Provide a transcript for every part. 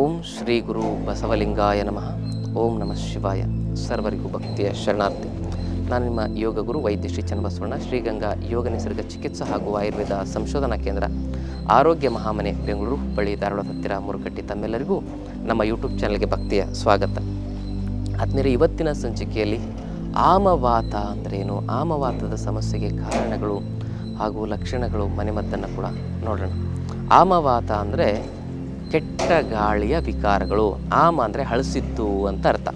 ಓಂ ಶ್ರೀ ಗುರು ಬಸವಲಿಂಗಾಯ ನಮಃ. ಓಂ ನಮಃ ಶಿವಾಯ. ಸರ್ವರಿಗೂ ಭಕ್ತಿಯ ಶರಣಾರ್ಥಿ. ನಾನು ನಿಮ್ಮ ಯೋಗ ಗುರು ವೈದ್ಯ ಶ್ರೀ ಚನ್ನಬಸವಣ್ಣ ಶ್ರೀಗಂಗಾ ಯೋಗ ನಿಸರ್ಗ ಚಿಕಿತ್ಸಾ ಹಾಗೂ ಆಯುರ್ವೇದ ಸಂಶೋಧನಾ ಕೇಂದ್ರ, ಆರೋಗ್ಯ ಮಹಾಮನೆ, ಬೆಂಗಳೂರು, ಹುಬ್ಬಳ್ಳಿ, ಧಾರವಾಡ, ಹತ್ತಿರ ಮುರುಗಟ್ಟಿ ತಮ್ಮೆಲ್ಲರಿಗೂ ನಮ್ಮ ಯೂಟ್ಯೂಬ್ ಚಾನಲ್ಗೆ ಭಕ್ತಿಯ ಸ್ವಾಗತ. ಆದ್ಮೇಲೆ ಇವತ್ತಿನ ಸಂಚಿಕೆಯಲ್ಲಿ ಆಮವಾತ ಅಂದ್ರೇನು? ಆಮವಾತದ ಸಮಸ್ಯೆಗೆ ಕಾರಣಗಳು ಹಾಗೂ ಲಕ್ಷಣಗಳು ಮನೆಮದ್ದನ್ನು ಕೂಡ ನೋಡೋಣ. ಆಮವಾತ ಅಂದರೆ ಕೆಟ್ಟ ಗಾಳಿಯ ವಿಕಾರಗಳು. ಆಮ ಅಂದರೆ ಹಳಸಿದ್ದು ಅಂತ ಅರ್ಥ.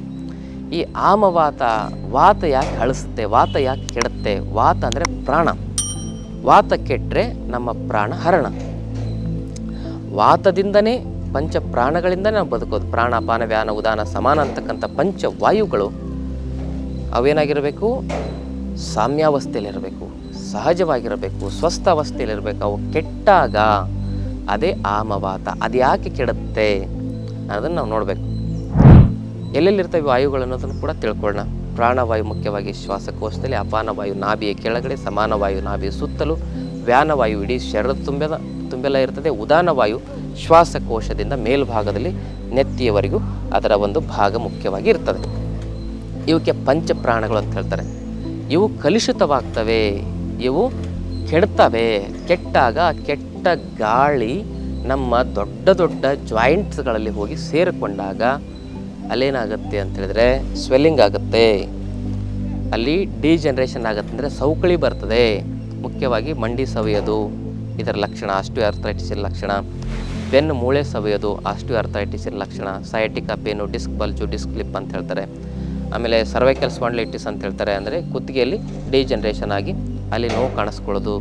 ಈ ಆಮವಾತ ವಾತ ಯಾಕೆ ಹಳಸುತ್ತೆ? ವಾತ ಯಾಕೆ ಕೆಡುತ್ತೆ? ವಾತ ಅಂದರೆ ಪ್ರಾಣ. ವಾತ ಕೆಟ್ಟರೆ ನಮ್ಮ ಪ್ರಾಣ ಹರಣ. ವಾತದಿಂದನೇ ಪಂಚ ಪ್ರಾಣಗಳಿಂದ ನಾವು ಬದುಕೋದು. ಪ್ರಾಣ, ಪಾನ, ವ್ಯಾನ, ಉದಾನ, ಸಮಾನ ಅಂತಕ್ಕಂಥ ಪಂಚ ವಾಯುಗಳು ಅವೇನಾಗಿರಬೇಕು? ಸಾಮ್ಯಾವಸ್ಥೆಯಲ್ಲಿರಬೇಕು. ಸಹಜವಾಗಿರಬೇಕು. ಸ್ವಸ್ಥ ಅವಸ್ಥೆಯಲ್ಲಿರಬೇಕು. ಅವು ಕೆಟ್ಟಾಗ ಅದೇ ಆಮವಾತ. ಅದು ಯಾಕೆ ಕೆಡುತ್ತೆ ಅನ್ನೋದನ್ನು ನಾವು ನೋಡಬೇಕು. ಎಲ್ಲೆಲ್ಲಿರ್ತವೆ ವಾಯುಗಳು ಅನ್ನೋದನ್ನು ಕೂಡ ತಿಳ್ಕೊಳ್ಳೋಣ. ಪ್ರಾಣವಾಯು ಮುಖ್ಯವಾಗಿ ಶ್ವಾಸಕೋಶದಲ್ಲಿ ಅಪಾನವಾಯು ನಾಭಿಯ ಕೆಳಗಡೆ ಸಮಾನವಾಯು ನಾಭಿಯ ಸುತ್ತಲೂ ವ್ಯಾನವಾಯು ಇಡೀ ಶರೀರ ತುಂಬೆದ ತುಂಬೆಲ್ಲ ಇರ್ತದೆ. ಉದಾನವಾಯು ಶ್ವಾಸಕೋಶದಿಂದ ಮೇಲ್ಭಾಗದಲ್ಲಿ ನೆತ್ತಿಯವರೆಗೂ ಅದರ ಒಂದು ಭಾಗ ಮುಖ್ಯವಾಗಿ ಇರ್ತದೆ. ಇವಕ್ಕೆ ಪಂಚ ಪ್ರಾಣಗಳು ಅಂತ ಹೇಳ್ತಾರೆ. ಇವು ಕಲುಷಿತವಾಗ್ತವೆ. ಇವು ಕೆಡ್ತವೆ ಕೆಟ್ಟಾಗ ಕೆಟ್ಟ ಗಾಳಿ ನಮ್ಮ ದೊಡ್ಡ ದೊಡ್ಡ ಜಾಯಿಂಟ್ಸ್ಗಳಲ್ಲಿ ಹೋಗಿ ಸೇರಿಕೊಂಡಾಗ ಅಲ್ಲೇನಾಗುತ್ತೆ ಅಂತ ಹೇಳಿದ್ರೆ ಸ್ವೆಲ್ಲಿಂಗ್ ಆಗುತ್ತೆ. ಅಲ್ಲಿ ಡಿಜನರೇಷನ್ ಆಗುತ್ತೆ ಅಂದರೆ ಸೌಕಳಿ ಬರ್ತದೆ. ಮುಖ್ಯವಾಗಿ ಮಂಡಿ ಸವಿಯೋದು, ಇದರ ಲಕ್ಷಣ ಆಸ್ಟಿಯೋ ಅರ್ಥೈಟಿಸ್ ಲಕ್ಷಣ, ಬೆನ್ನು ಮೂಳೆ ಸವಿಯೋದು ಆಸ್ಟಿಯೋ ಆರ್ಥರೈಟಿಸಿನ ಲಕ್ಷಣ sciatica pain disc bulge disc clip ಅಂತ ಹೇಳ್ತಾರೆ. ಆಮೇಲೆ ಸರ್ವೈಕಲ್ ಸ್ಪಾಂಡ್ಲೈಟಿಸ್ ಅಂತ ಹೇಳ್ತಾರೆ. ಅಂದರೆ ಕುತ್ತಿಗೆಯಲ್ಲಿ ಡಿಜನರೇಷನ್ ಆಗಿ ಅಲ್ಲಿ ನೋವು ಕಾಣಿಸ್ಕೊಳ್ಳೋದು.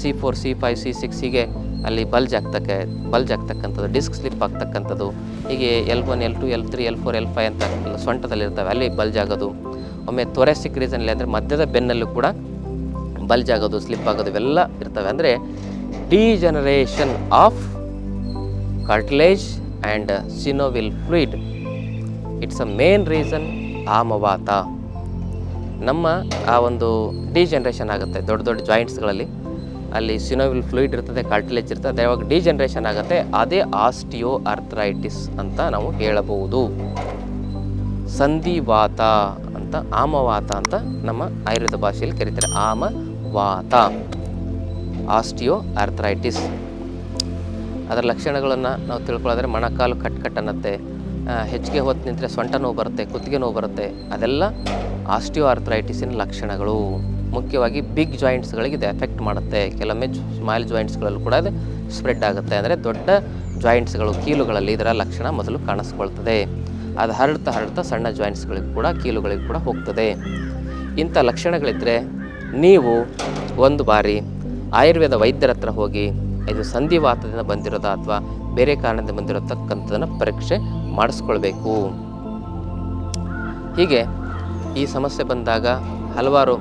C four C five C six ಹೀಗೆ ಅಲ್ಲಿ ಬಲ್ಜ್ ಆಗ್ತಕ್ಕೆ ಬಲ್ಜ್ ಆಗ್ತಕ್ಕಂಥದ್ದು ಡಿಸ್ಕ್ ಸ್ಲಿಪ್ ಆಗ್ತಕ್ಕಂಥದ್ದು, ಹೀಗೆ L one L two L three L four L five ಅಂತ ಸೊಂಟದಲ್ಲಿರ್ತವೆ ಅಲ್ಲಿ ಬಲ್ಜ್ ಆಗೋದು. ಒಮ್ಮೆ ತೊರೆಸಿಕ್ ರೀಸನ್ಲಿ ಅಂದರೆ ಮಧ್ಯದ ಬೆನ್ನಲ್ಲೂ ಕೂಡ ಬಲ್ಜ್ ಆಗೋದು ಸ್ಲಿಪ್ ಆಗೋದು ಇವೆಲ್ಲ ಇರ್ತವೆ. ಅಂದರೆ degeneration of cartilage and synovial fluid it's a main reason ಆಮವಾತ. ನಮ್ಮ ಆ ಒಂದು ಡಿಜನರೇಷನ್ ಆಗುತ್ತೆ, ದೊಡ್ಡ ದೊಡ್ಡ ಜಾಯಿಂಟ್ಸ್ಗಳಲ್ಲಿ ಅಲ್ಲಿ ಸಿನೋವಿಲ್ ಫ್ಲೂಯಿಡ್ ಇರ್ತದೆ ಕಾರ್ಟಿಲೇಜ್ ಇರ್ತದೆ ಯಾವಾಗ ಡಿಜನರೇಷನ್ ಆಗುತ್ತೆ, ಅದೇ ಆಸ್ಟಿಯೋ ಆರ್ಥರೈಟಿಸ್ ಅಂತ ನಾವು ಹೇಳಬಹುದು. ಸಂಧಿವಾತ ಅಂತ, ಆಮವಾತ ಅಂತ ನಮ್ಮ ಆಯುರ್ವೇದ ಭಾಷೆಯಲ್ಲಿ ಕರೀತಾರೆ. ಆಮವಾತ ಆಸ್ಟಿಯೋ ಆರ್ಥರೈಟಿಸ್ ಅದರ ಲಕ್ಷಣಗಳನ್ನು ನಾವು ತಿಳ್ಕೊಳ್ಳೋದ್ರೆ ಮಣಕಾಲು ಕಟ್ ಕಟ್ ಅನ್ನತ್ತೆ ಹೆಚ್ಚಿಗೆ ಹೊತ್ತು ನಿಂತರೆ ಸೊಂಟ ನೋವು ಬರುತ್ತೆ, ಕುತ್ತಿಗೆ ನೋವು ಬರುತ್ತೆ, ಅದೆಲ್ಲ ಆಸ್ಟಿಯೋ ಆರ್ಥರೈಟಿಸಿನ ಲಕ್ಷಣಗಳು. ಮುಖ್ಯವಾಗಿ ಬಿಗ್ ಜಾಯಿಂಟ್ಸ್ಗಳಿಗೆ ಇದು ಎಫೆಕ್ಟ್ ಮಾಡುತ್ತೆ. ಕೆಲವೊಮ್ಮೆ ಸ್ಮಾಲ್ ಜಾಯಿಂಟ್ಸ್ಗಳಲ್ಲೂ ಕೂಡ ಅದು ಸ್ಪ್ರೆಡ್ ಆಗುತ್ತೆ. ಅಂದರೆ ದೊಡ್ಡ ಜಾಯಿಂಟ್ಸ್ಗಳು ಕೀಲುಗಳಲ್ಲಿ ಇದರ ಲಕ್ಷಣ ಮೊದಲು ಕಾಣಿಸ್ಕೊಳ್ತದೆ. ಅದು ಹರಡ್ತಾ ಹರಡ್ತಾ ಸಣ್ಣ ಜಾಯಿಂಟ್ಸ್ಗಳಿಗೂ ಕೂಡ, ಕೀಲುಗಳಿಗೂ ಕೂಡ ಹೋಗ್ತದೆ. ಇಂಥ ಲಕ್ಷಣಗಳಿದ್ದರೆ ನೀವು ಒಂದು ಬಾರಿ ಆಯುರ್ವೇದ ವೈದ್ಯರ ಹತ್ರ ಹೋಗಿ, ಇದು ಸಂಧಿವಾತದಿಂದ ಬಂದಿರೋದಾ ಅಥವಾ ಬೇರೆ ಕಾರಣದಿಂದ ಬಂದಿರತಕ್ಕಂಥದ್ದನ್ನು ಪರೀಕ್ಷೆ ಮಾಡಿಸ್ಕೊಳ್ಬೇಕು. ಹೀಗೆ ಈ ಸಮಸ್ಯೆ ಬಂದಾಗ ಹಲವಾರು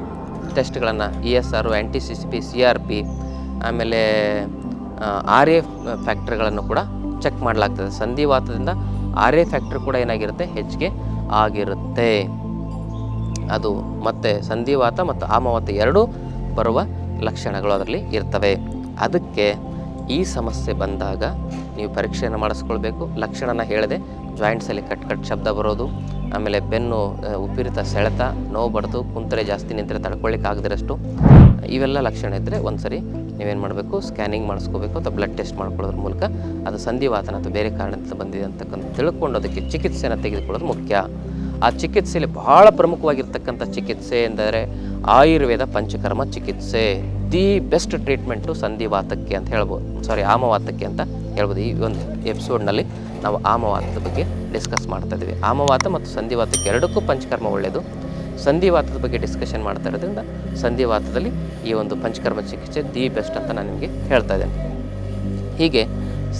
ಟೆಸ್ಟ್ಗಳನ್ನು E S R anti C C P C R P, ಆಮೇಲೆ ಆರ್ ಎ ಫ್ಯಾಕ್ಟ್ರಿಗಳನ್ನು ಕೂಡ ಚೆಕ್ ಮಾಡಲಾಗ್ತದೆ. ಸಂಧಿವಾತದಿಂದ ಆರ್ ಎ ಫ್ಯಾಕ್ಟ್ರಿ ಕೂಡ ಏನಾಗಿರುತ್ತೆ? ಹೆಚ್ಚಿಗೆ ಆಗಿರುತ್ತೆ. ಅದು ಮತ್ತು ಸಂಧಿವಾತ ಮತ್ತು ಆಮವಾತ ಎರಡೂ ಬರುವ ಲಕ್ಷಣಗಳು ಅದರಲ್ಲಿ ಇರ್ತವೆ. ಅದಕ್ಕೆ ಈ ಸಮಸ್ಯೆ ಬಂದಾಗ ನೀವು ಪರೀಕ್ಷೆಯನ್ನು ಮಾಡಿಸ್ಕೊಳ್ಬೇಕು. ಲಕ್ಷಣನ ಹೇಳಿದೆ ಜಾಯಿಂಟ್ಸಲ್ಲಿ ಕಟ್ ಕಟ್ ಶಬ್ದ ಬರೋದು, ಆಮೇಲೆ ಬೆನ್ನು ಉಪ್ಪಿರಿತ ಸೆಳೆತ, ನೋವು ಬಡ್ದು ಕುಂತರೆ ಜಾಸ್ತಿ ನಿಂತರೆ ತಡ್ಕೊಳ್ಳಿಕ್ಕೆ ಆಗದಿರಷ್ಟು, ಇವೆಲ್ಲ ಲಕ್ಷಣ ಇದ್ದರೆ ಒಂದು ಸರಿ ನೀವೇನು ಮಾಡಬೇಕು, ಸ್ಕ್ಯಾನಿಂಗ್ ಮಾಡಿಸ್ಕೋಬೇಕು ಅಥವಾ ಬ್ಲಡ್ ಟೆಸ್ಟ್ ಮಾಡ್ಕೊಳ್ಳೋದ್ರ ಮೂಲಕ ಅದು ಸಂಧಿವಾತನ ಅಥವಾ ಬೇರೆ ಕಾರಣದಿಂದ ಬಂದಿದೆ ಅಂತಕ್ಕಂಥ ತಿಳ್ಕೊಂಡು ಅದಕ್ಕೆ ಚಿಕಿತ್ಸೆಯನ್ನು ತೆಗೆದುಕೊಳ್ಳೋದು ಮುಖ್ಯ. ಆ ಚಿಕಿತ್ಸೆಯಲ್ಲಿ ಬಹಳ ಪ್ರಮುಖವಾಗಿರ್ತಕ್ಕಂಥ ಚಿಕಿತ್ಸೆ ಎಂದರೆ ಆಯುರ್ವೇದ ಪಂಚಕರ್ಮ ಚಿಕಿತ್ಸೆ. ದಿ ಬೆಸ್ಟ್ ಟ್ರೀಟ್ಮೆಂಟು ಸಂಧಿವಾತಕ್ಕೆ ಅಂತ ಹೇಳ್ಬೋದು ಸಾರಿ ಆಮವಾತಕ್ಕೆ ಅಂತ ಹೇಳ್ಬೋದು. ಈ ಒಂದು ಎಪಿಸೋಡ್ನಲ್ಲಿ ನಾವು ಆಮವಾತದ ಬಗ್ಗೆ ಡಿಸ್ಕಸ್ ಮಾಡ್ತಾ ಇದ್ದೀವಿ ಆಮವಾತ ಮತ್ತು ಸಂಧಿವಾತಕ್ಕೆ ಎರಡಕ್ಕೂ ಪಂಚಕರ್ಮ ಒಳ್ಳೆಯದು ಸಂಧಿವಾತದ ಬಗ್ಗೆ ಡಿಸ್ಕಷನ್ ಮಾಡ್ತಾ ಇರೋದ್ರಿಂದ ಸಂಧಿವಾತದಲ್ಲಿ ಈ ಒಂದು ಪಂಚಕರ್ಮ ಚಿಕಿತ್ಸೆ ದಿ ಬೆಸ್ಟ್ ಅಂತ ನಾನು ನಿಮಗೆ ಹೇಳ್ತಾ ಇದ್ದೇನೆ. ಹೀಗೆ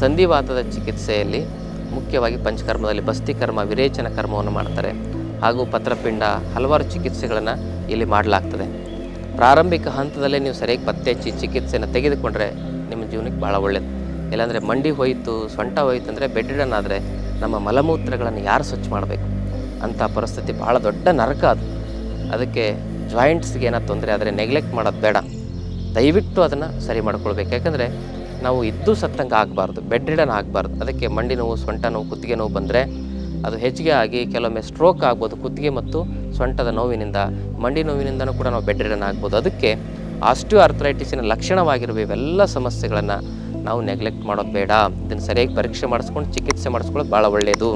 ಸಂಧಿವಾತದ ಚಿಕಿತ್ಸೆಯಲ್ಲಿ ಮುಖ್ಯವಾಗಿ ಪಂಚಕರ್ಮದಲ್ಲಿ ಬಸ್ತಿ ಕರ್ಮ, ವಿರೇಚನ ಕರ್ಮವನ್ನು ಮಾಡ್ತಾರೆ. ಹಾಗೂ ಪತ್ರಪಿಂಡ ಹಲವಾರು ಚಿಕಿತ್ಸೆಗಳನ್ನು ಇಲ್ಲಿ ಮಾಡಲಾಗ್ತದೆ. ಪ್ರಾರಂಭಿಕ ಹಂತದಲ್ಲೇ ನೀವು ಸರಿಯಾಗಿ ಪತ್ತೆ ಹಚ್ಚಿ ಚಿಕಿತ್ಸೆಯನ್ನು ತೆಗೆದುಕೊಂಡ್ರೆ ನಿಮ್ಮ ಜೀವನಕ್ಕೆ ಭಾಳ ಒಳ್ಳೆಯದು ಇಲ್ಲಾಂದರೆ ಮಂಡಿ ಹೋಯಿತು, ಸೊಂಟ ಹೋಯಿತು ಅಂದರೆ ಬೆಡ್ರಿಡನ್ ಆದರೆ ನಮ್ಮ ಮಲಮೂತ್ರಗಳನ್ನು ಯಾರು ಸ್ವಚ್ಛ ಮಾಡಬೇಕು? ಅಂಥ ಪರಿಸ್ಥಿತಿ ಭಾಳ ದೊಡ್ಡ ನರಕ ಅದು. ಅದಕ್ಕೆ ಜಾಯಿಂಟ್ಸ್ಗೆ ಏನೋ ತೊಂದರೆ ಆದರೆ ನೆಗ್ಲೆಕ್ಟ್ ಮಾಡೋದು ಬೇಡ. ದಯವಿಟ್ಟು ಅದನ್ನು ಸರಿ ಮಾಡ್ಕೊಳ್ಬೇಕು. ಯಾಕಂದರೆ ನಾವು ಇದ್ದು ಸತ್ತಂಗೆ ಆಗಬಾರ್ದು ಬೆಡ್ ರಿಡನ್ ಆಗಬಾರ್ದು. ಅದಕ್ಕೆ ಮಂಡಿ ನೋವು, ಸೊಂಟ ನೋವು, ಕುತ್ತಿಗೆ ನೋವು ಬಂದರೆ ಅದು ಹೆಚ್ಚಿಗೆ ಆಗಿ ಕೆಲವೊಮ್ಮೆ ಸ್ಟ್ರೋಕ್ ಆಗ್ಬೋದು, ಕುತ್ತಿಗೆ ಮತ್ತು ಸೊಂಟದ ನೋವಿನಿಂದ. ಮಂಡಿ ನೋವಿನಿಂದನೂ ಕೂಡ ನಾವು ಬೆಡ್ ರಿಡನ್ ಆಗ್ಬೋದು. ಅದಕ್ಕೆ ಆಸ್ಟಿಯೋ ಆರ್ಥರೈಟಿಸಿನ ಲಕ್ಷಣವಾಗಿರುವ ಇವೆಲ್ಲ ಸಮಸ್ಯೆಗಳನ್ನು ನಾವು ನೆಗ್ಲೆಕ್ಟ್ ಮಾಡೋದು ಬೇಡ. ಇದನ್ನು ಸರಿಯಾಗಿ ಪರೀಕ್ಷೆ ಮಾಡಿಸ್ಕೊಂಡು, ಚಿಕಿತ್ಸೆ ಮಾಡಿಸ್ಕೊಳ್ಳೋದು ಭಾಳ ಒಳ್ಳೆಯದು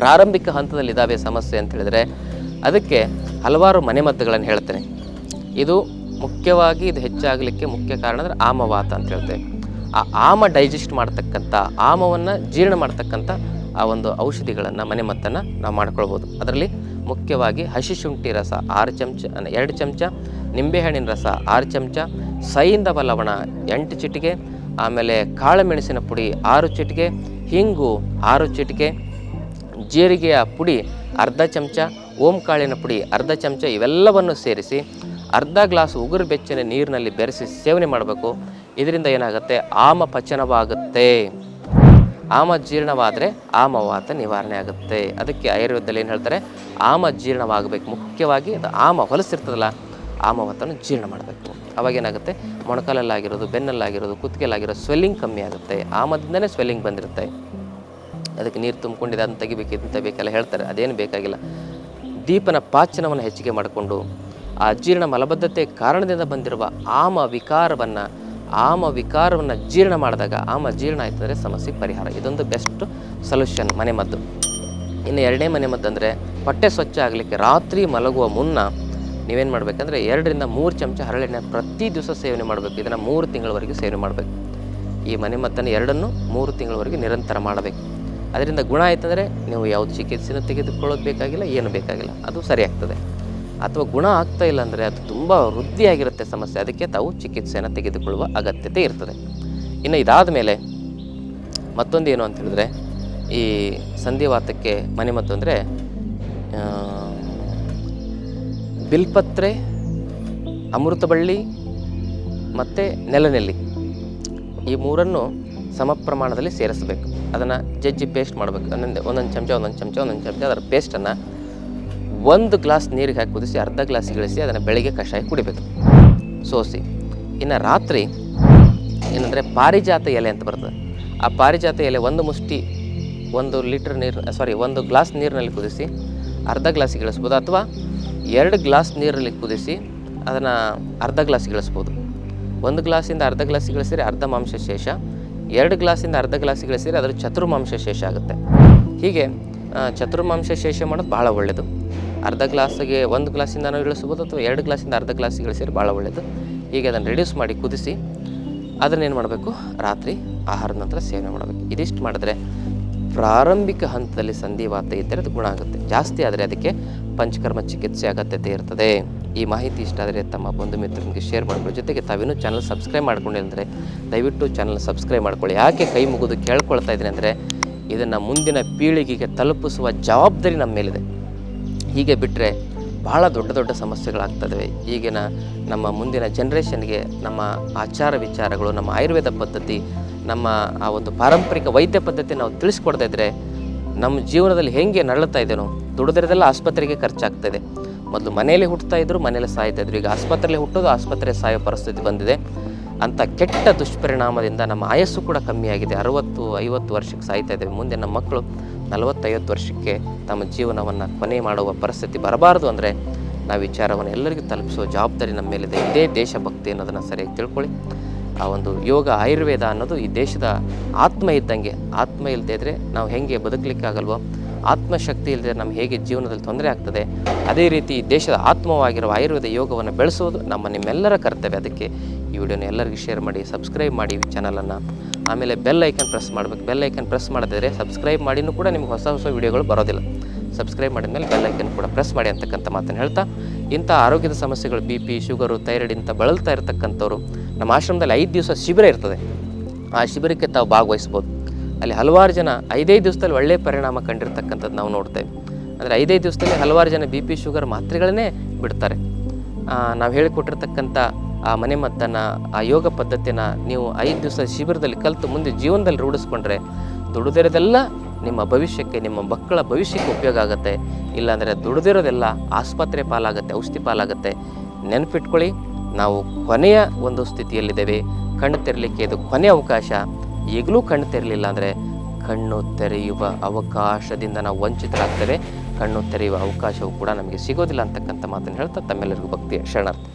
ಪ್ರಾರಂಭಿಕ ಹಂತದಲ್ಲಿ ಇದ್ದಾವೆ ಸಮಸ್ಯೆ ಅಂತ ಹೇಳಿದ್ರೆ, ಅದಕ್ಕೆ ಹಲವಾರು ಮನೆಮದ್ದುಗಳನ್ನು ಹೇಳ್ತೇನೆ. ಇದು ಮುಖ್ಯವಾಗಿ ಇದು ಹೆಚ್ಚಾಗಲಿಕ್ಕೆ ಮುಖ್ಯ ಕಾರಣ ಅಂದರೆ ಆಮವಾತ ಅಂತ ಹೇಳ್ತೇವೆ. ಆ ಆಮ ಡೈಜೆಸ್ಟ್ ಮಾಡ್ತಕ್ಕಂಥ, ಆಮವನ್ನು ಜೀರ್ಣ ಮಾಡ್ತಕ್ಕಂಥ ಆ ಒಂದು ಔಷಧಿಗಳನ್ನು ಮನೆಮದ್ದನ್ನು ನಾವು ಮಾಡ್ಕೊಳ್ಬೋದು. ಅದರಲ್ಲಿ ಮುಖ್ಯವಾಗಿ ಹಸಿ ಶುಂಠಿ ರಸ, ಆರು ಚಮಚ ಎರಡು ಚಮಚ, ನಿಂಬೆಹಣ್ಣಿನ ರಸ, ಆರು ಚಮಚ, ಸೈಂಧವ ಲವಣ ಎಂಟು ಚಿಟಿಕೆ ಆಮೇಲೆ ಕಾಳುಮೆಣಸಿನ ಪುಡಿ ಆರು ಚಿಟಿಕೆ, ಹಿಂಗು ಆರು ಚಿಟಿಕೆ, ಜೀರಿಗೆಯ ಪುಡಿ ಅರ್ಧ ಚಮಚ ಓಂಕಾಳಿನ ಪುಡಿ ಅರ್ಧ ಚಮಚ ಇವೆಲ್ಲವನ್ನು ಸೇರಿಸಿ ಅರ್ಧ ಗ್ಲಾಸ್ ಉಗುರು ಬೆಚ್ಚನೆ ನೀರಿನಲ್ಲಿ ಬೆರೆಸಿ ಸೇವನೆ ಮಾಡಬೇಕು. ಇದರಿಂದ ಏನಾಗುತ್ತೆ? ಆಮ ಪಚನವಾಗುತ್ತೆ. ಆಮ ಜೀರ್ಣವಾದರೆ ಆಮವಾತ ನಿವಾರಣೆ ಆಗುತ್ತೆ. ಅದಕ್ಕೆ ಆಯುರ್ವೇದದಲ್ಲಿ ಏನು ಹೇಳ್ತಾರೆ? ಆಮ ಜೀರ್ಣವಾಗಬೇಕು. ಮುಖ್ಯವಾಗಿ ಅದು ಆಮ ಹೊಲಸಿರ್ತದಲ್ಲ ಆಮವಾತನ ಜೀರ್ಣ ಮಾಡಬೇಕು. ಅವಾಗ ಏನಾಗುತ್ತೆ ಮೊಣಕಾಲಲ್ಲಾಗಿರೋದು, ಬೆನ್ನಲ್ಲಾಗಿರೋದು ಕುತ್ತಿಗೆಲಾಗಿರೋದು ಸ್ವೆಲ್ಲಿಂಗ್ ಕಮ್ಮಿ ಆಗುತ್ತೆ. ಆ ಮದ್ದಿಂದನೇ ಸ್ವೆಲ್ಲಿಂಗ್ ಬಂದಿರುತ್ತೆ. ಅದಕ್ಕೆ ನೀರು ತುಂಬಿಕೊಂಡಿದೆ, ಅದನ್ನು ತೆಗಿಬೇಕು ಬೇಕೆಲ್ಲ ಹೇಳ್ತಾರೆ. ಅದೇನು ಬೇಕಾಗಿಲ್ಲ. ದೀಪನ ಪಾಚನವನ್ನು ಹೆಚ್ಚಿಗೆ ಮಾಡಿಕೊಂಡು, ಆ ಜೀರ್ಣ ಮಲಬದ್ಧತೆ ಕಾರಣದಿಂದ ಬಂದಿರುವ ಆಮ ವಿಕಾರವನ್ನು ಆಮ ವಿಕಾರವನ್ನು ಜೀರ್ಣ ಮಾಡಿದಾಗ, ಆಮ ಜೀರ್ಣ ಆಯ್ತಂದರೆ ಸಮಸ್ಯೆಗೆ ಪರಿಹಾರ. ಇದೊಂದು ಬೆಸ್ಟ್ ಸೊಲ್ಯೂಷನ್ ಮನೆಮದ್ದು ಇನ್ನು ಎರಡನೇ ಮನೆಮದ್ದು ಅಂದರೆ, ಹೊಟ್ಟೆ ಸ್ವಚ್ಛ ಆಗಲಿಕ್ಕೆ ರಾತ್ರಿ ಮಲಗುವ ಮುನ್ನ ನೀವೇನು ಮಾಡಬೇಕಂದ್ರೆ ಎರಡರಿಂದ ಮೂರು ಚಮಚ ಹರಳೆಣ್ಣೆ ಪ್ರತಿ ದಿವಸ ಸೇವನೆ ಮಾಡಬೇಕು. ಇದನ್ನು ಮೂರು ತಿಂಗಳವರೆಗೆ ಸೇವನೆ ಮಾಡಬೇಕು. ಈ ಮನೆಮದ್ದನ್ನು ಎರಡನ್ನು ಮೂರು ತಿಂಗಳವರೆಗೆ ನಿರಂತರ ಮಾಡಬೇಕು. ಅದರಿಂದ ಗುಣ ಆಯ್ತಂದರೆ ನೀವು ಯಾವುದು ಚಿಕಿತ್ಸೆನ ತೆಗೆದುಕೊಳ್ಳೋದು ಬೇಕಾಗಿಲ್ಲ, ಏನು ಬೇಕಾಗಿಲ್ಲ. ಅದು ಸರಿ ಆಗ್ತದೆ. ಅಥವಾ ಗುಣ ಆಗ್ತಾ ಇಲ್ಲ ಅಂದರೆ ಅದು ತುಂಬ ವೃದ್ಧಿಯಾಗಿರುತ್ತೆ ಸಮಸ್ಯೆ. ಅದಕ್ಕೆ ತಾವು ಚಿಕಿತ್ಸೆಯನ್ನು ತೆಗೆದುಕೊಳ್ಳುವ ಅಗತ್ಯತೆ ಇರ್ತದೆ. ಇನ್ನು ಇದಾದ ಮೇಲೆ ಮತ್ತೊಂದು ಏನು ಅಂತ ಹೇಳಿದ್ರೆ, ಈ ಸಂಧಿವಾತಕ್ಕೆ ಮನೆಮದ್ದು ಅಂದರೆ ಬಿಲ್ಪತ್ರೆ, ಅಮೃತಬಳ್ಳಿ ಮತ್ತು ನೆಲನೆಲ್ಲಿ. ಈ ಮೂರನ್ನು ಸಮ ಪ್ರಮಾಣದಲ್ಲಿ ಸೇರಿಸಬೇಕು. ಅದನ್ನು ಜಜ್ಜಿ ಪೇಸ್ಟ್ ಮಾಡಬೇಕು. ಒಂದೊಂದು ಒಂದೊಂದು ಚಮಚ ಒಂದೊಂದು ಚಮಚ ಒಂದೊಂದು ಚಮಚ ಅದರ ಪೇಸ್ಟನ್ನು ಒಂದು ಗ್ಲಾಸ್ ನೀರಿಗೆ ಹಾಕಿ ಕುದಿಸಿ ಅರ್ಧ ಗ್ಲಾಸ್ ಇಳಿಸಿ ಅದನ್ನು ಬೆಳಿಗ್ಗೆ ಕಷಾಯ ಕುಡಿಬೇಕು. ಸೋಸಿ. ಇನ್ನು ರಾತ್ರಿ ಏನಂದರೆ ಪಾರಿಜಾತ ಎಲೆ ಅಂತ ಬರ್ತದೆ. ಆ ಪಾರಿಜಾತ ಎಲೆ ಒಂದು ಮುಷ್ಟಿ, ಒಂದು ಲೀಟ್ರ್ ನೀರು ಸಾರಿ ಒಂದು ಗ್ಲಾಸ್ ನೀರಿನಲ್ಲಿ ಕುದಿಸಿ ಅರ್ಧ ಗ್ಲಾಸಿಗೆ ಇಳಿಸ್ಬೋದು ಅಥವಾ ಎರಡು ಗ್ಲಾಸ್ ನೀರಲ್ಲಿ ಕುದಿಸಿ ಅದನ್ನು ಅರ್ಧ ಗ್ಲಾಸಿಗೆ ಇಳಿಸ್ಬೋದು. ಒಂದು ಗ್ಲಾಸಿಂದ ಅರ್ಧ ಗ್ಲಾಸಿಗೆ ಇಳಿಸಿದ್ರೆ ಅರ್ಧ ಮಾಂಸ ಶೇಷ ಎರಡು ಗ್ಲಾಸಿಂದ ಅರ್ಧ ಗ್ಲಾಸಿಗೆ ಇಳಿಸಿದ್ರೆ ಅದರ ಚತುರ್ಮಾಂಶ ಶೇಷ ಆಗುತ್ತೆ. ಹೀಗೆ ಚತುರ್ಮಾಂಶ ಶೇಷ ಮಾಡೋದು ಭಾಳ ಒಳ್ಳೆಯದು ಅರ್ಧ ಗ್ಲಾಸಿಗೆ ಒಂದು ಗ್ಲಾಸಿಂದ ನಾವು ಇಳಿಸ್ಬೋದು ಅಥವಾ ಎರಡು ಗ್ಲಾಸಿಂದ ಅರ್ಧ ಗ್ಲಾಸಿಗೆ ಇಳಿಸಿದ್ರೆ ಭಾಳ ಒಳ್ಳೆಯದು ಹೀಗೆ ಅದನ್ನು ರೆಡ್ಯೂಸ್ ಮಾಡಿ ಕುದಿಸಿ ಅದನ್ನೇನು ಮಾಡಬೇಕು? ರಾತ್ರಿ ಆಹಾರದ ನಂತರ ಸೇವನೆ ಮಾಡಬೇಕು. ಇದಿಷ್ಟು ಮಾಡಿದ್ರೆ ಪ್ರಾರಂಭಿಕ ಹಂತದಲ್ಲಿ ಸಂಧಿವಾತ ಇದ್ದರೆ ಅದು ಗುಣ ಆಗುತ್ತೆ. ಜಾಸ್ತಿ ಆದರೆ ಅದಕ್ಕೆ ಪಂಚಕರ್ಮ ಚಿಕಿತ್ಸೆ ಅಗತ್ಯತೆ ಇರ್ತದೆ. ಈ ಮಾಹಿತಿ ಇಷ್ಟ ಆದರೆ ತಮ್ಮ ಬಂಧು ಮಿತ್ರರಿಗೆ ಶೇರ್ ಮಾಡ್ಕೊಳ್ಳಿ. ಜೊತೆಗೆ ತಾವಿನ್ನೂ ಚಾನಲ್ ಸಬ್ಸ್ಕ್ರೈಬ್ ಮಾಡ್ಕೊಂಡಿಲ್ಲ ಅಂದರೆ ದಯವಿಟ್ಟು ಚಾನಲ್ ಸಬ್ಸ್ಕ್ರೈಬ್ ಮಾಡ್ಕೊಳ್ಳಿ. ಯಾಕೆ ಕೈ ಮುಗಿದು ಕೇಳ್ಕೊಳ್ತಾ ಇದ್ದೀನಿ ಅಂದರೆ ಇದನ್ನು ಮುಂದಿನ ಪೀಳಿಗೆಗೆ ತಲುಪಿಸುವ ಜವಾಬ್ದಾರಿ ನಮ್ಮ ಮೇಲಿದೆ. ಹೀಗೆ ಬಿಟ್ಟರೆ ಭಾಳ ದೊಡ್ಡ ದೊಡ್ಡ ಸಮಸ್ಯೆಗಳಾಗ್ತದೆ. ಈಗಿನ ನಮ್ಮ ಮುಂದಿನ ಜನ್ರೇಷನ್ಗೆ ನಮ್ಮ ಆಚಾರ ವಿಚಾರಗಳು, ನಮ್ಮ ಆಯುರ್ವೇದ ಪದ್ಧತಿ ನಮ್ಮ ಆ ಒಂದು ಪಾರಂಪರಿಕ ವೈದ್ಯ ಪದ್ಧತಿ ನಾವು ತಿಳಿಸ್ಕೊಡ್ತಾ ನಮ್ಮ ಜೀವನದಲ್ಲಿ ಹೇಗೆ ನರಳುತ್ತಾ ಇದ್ದೇನೋ ದುಡಿದಿರೋದೆಲ್ಲ ಆಸ್ಪತ್ರೆಗೆ ಖರ್ಚಾಗ್ತದೆ ಮೊದಲು ಮನೆಯಲ್ಲಿ ಹುಟ್ಟುತ್ತಾ ಇದ್ರು ಮನೇಲಿ ಸಾಯ್ತಾ ಇದ್ರು. ಈಗ ಆಸ್ಪತ್ರೆಯಲ್ಲಿ ಹುಟ್ಟೋದು ಆಸ್ಪತ್ರೆ ಸಾಯೋ ಪರಿಸ್ಥಿತಿ ಬಂದಿದೆ. ಅಂಥ ಕೆಟ್ಟ ದುಷ್ಪರಿಣಾಮದಿಂದ ನಮ್ಮ ಆಯಸ್ಸು ಕೂಡ ಕಮ್ಮಿಯಾಗಿದೆ ಅರವತ್ತು, ಐವತ್ತು ವರ್ಷಕ್ಕೆ ಸಾಯ್ತಾ ಇದ್ದೇವೆ. ಮುಂದೆ ನಮ್ಮ ಮಕ್ಕಳು ನಲವತ್ತೈವತ್ತು ವರ್ಷಕ್ಕೆ ತಮ್ಮ ಜೀವನವನ್ನು ಕೊನೆ ಮಾಡುವ ಪರಿಸ್ಥಿತಿ ಬರಬಾರದು ಅಂದರೆ ನಾವು ವಿಚಾರವನ್ನು ಎಲ್ಲರಿಗೂ ತಲುಪಿಸುವ ಜವಾಬ್ದಾರಿ ನಮ್ಮ ಮೇಲಿದೆ. ಇದೇ ದೇಶಭಕ್ತಿ ಅನ್ನೋದನ್ನು ಸರಿಯಾಗಿ ತಿಳ್ಕೊಳ್ಳಿ. ಆ ಒಂದು ಯೋಗ, ಆಯುರ್ವೇದ ಅನ್ನೋದು ಈ ದೇಶದ ಆತ್ಮ ಇದ್ದಂಗೆ. ಆತ್ಮ ಇಲ್ಲದೆ ಇದ್ದರೆ ನಾವು ಹೇಗೆ ಬದುಕಲಿಕ್ಕಾಗಲ್ವೋ? ಆತ್ಮಶಕ್ತಿ ಇಲ್ಲದೆ ನಮ್ಗೆ ಹೇಗೆ ಜೀವನದಲ್ಲಿ ತೊಂದರೆ ಆಗ್ತದೆ? ಅದೇ ರೀತಿ ದೇಶದ ಆತ್ಮವಾಗಿರುವ ಆಯುರ್ವೇದ ಯೋಗವನ್ನು ಬೆಳೆಸೋದು ನಮ್ಮ ನಿಮ್ಮೆಲ್ಲರ ಕರ್ತವ್ಯ. ಅದಕ್ಕೆ ಈ ವಿಡಿಯೋನ ಎಲ್ಲರಿಗೂ ಶೇರ್ ಮಾಡಿ, ಸಬ್ಸ್ಕ್ರೈಬ್ ಮಾಡಿ ಚಾನಲನ್ನು. ಆಮೇಲೆ ಬೆಲ್ ಐಕನ್ ಪ್ರೆಸ್ ಮಾಡಬೇಕು. ಬೆಲ್ ಐಕನ್ ಪ್ರೆಸ್ ಮಾಡಿದ್ರೆ ಸಬ್ಸ್ಕ್ರೈಬ್ ಮಾಡಿನೂ ಕೂಡ ನಿಮ್ಗೆ ಹೊಸ ಹೊಸ ವಿಡಿಯೋಗಳು ಬರೋದಿಲ್ಲ. ಸಬ್ಸ್ಕ್ರೈಬ್ ಮಾಡಿದ ಮೇಲೆ ಬೆಲ್ ಐಕನ್ ಕೂಡ ಪ್ರೆಸ್ ಮಾಡಿ ಅಂತಕ್ಕಂಥ ಮಾತನ್ನು ಹೇಳ್ತಾ, ಇಂಥ ಆರೋಗ್ಯದ ಸಮಸ್ಯೆಗಳು, ಬಿ ಪಿ, ಶುಗರು, ಥೈರಾಯ್ಡ್ ಇಂಥ ಬಳಲ್ತಾ ಇರತಕ್ಕಂಥವ್ರು ನಮ್ಮ ಆಶ್ರಮದಲ್ಲಿ ಐದು ದಿವಸ ಶಿಬಿರ ಇರ್ತದೆ. ಆ ಶಿಬಿರಕ್ಕೆ ತಾವು ಭಾಗವಹಿಸ್ಬೋದು. ಅಲ್ಲಿ ಹಲವಾರು ಜನ ಐದೈದು ದಿವಸದಲ್ಲಿ ಒಳ್ಳೆಯ ಪರಿಣಾಮ ಕಂಡಿರ್ತಕ್ಕಂಥದ್ದು ನಾವು ನೋಡ್ತೇವೆ ಅಂದರೆ ಐದೈದು ದಿವಸದಲ್ಲಿ ಹಲವಾರು ಜನ ಬಿ ಪಿ ಶುಗರ್ ಮಾತ್ರೆಗಳನ್ನೇ ಬಿಡ್ತಾರೆ. ನಾವು ಹೇಳಿಕೊಟ್ಟಿರ್ತಕ್ಕಂಥ ಆ ಮನೆಮದ್ದನ್ನು ಆ ಯೋಗ ಪದ್ಧತಿನ ನೀವು ಐದು ದಿವಸ ಶಿಬಿರದಲ್ಲಿ ಕಲಿತು ಮುಂದೆ ಜೀವನದಲ್ಲಿ ರೂಢಿಸ್ಕೊಂಡ್ರೆ ದುಡಿದಿರೋದೆಲ್ಲ ನಿಮ್ಮ ಭವಿಷ್ಯಕ್ಕೆ, ನಿಮ್ಮ ಮಕ್ಕಳ ಭವಿಷ್ಯಕ್ಕೆ ಉಪಯೋಗ ಆಗುತ್ತೆ. ಇಲ್ಲಾಂದರೆ ದುಡಿದಿರೋದೆಲ್ಲ ಆಸ್ಪತ್ರೆ ಪಾಲಾಗುತ್ತೆ, ಔಷಧಿ ಪಾಲಾಗುತ್ತೆ. ನೆನಪಿಟ್ಕೊಳ್ಳಿ. ನಾವು ಕೊನೆಯ ಒಂದು ಸ್ಥಿತಿಯಲ್ಲಿದ್ದೇವೆ. ಕಣ್ಣು ತೆರಲಿಕ್ಕೆ ಇದು ಕೊನೆಯ ಅವಕಾಶ. ಈಗಲೂ ಕಣ್ಣು ತೆರಲಿಲ್ಲ ಅಂದರೆ ಕಣ್ಣು ತೆರೆಯುವ ಅವಕಾಶದಿಂದ ನಾವು ವಂಚಿತರಾಗ್ತೇವೆ. ಕಣ್ಣು ತೆರೆಯುವ ಅವಕಾಶವು ಕೂಡ ನಮಗೆ ಸಿಗೋದಿಲ್ಲ ಅಂತಕ್ಕಂಥ ಮಾತನ್ನು ಹೇಳ್ತಾ ತಮ್ಮೆಲ್ಲರಿಗೂ ಭಕ್ತಿಯ ಶರಣಾರ್ಥಿ.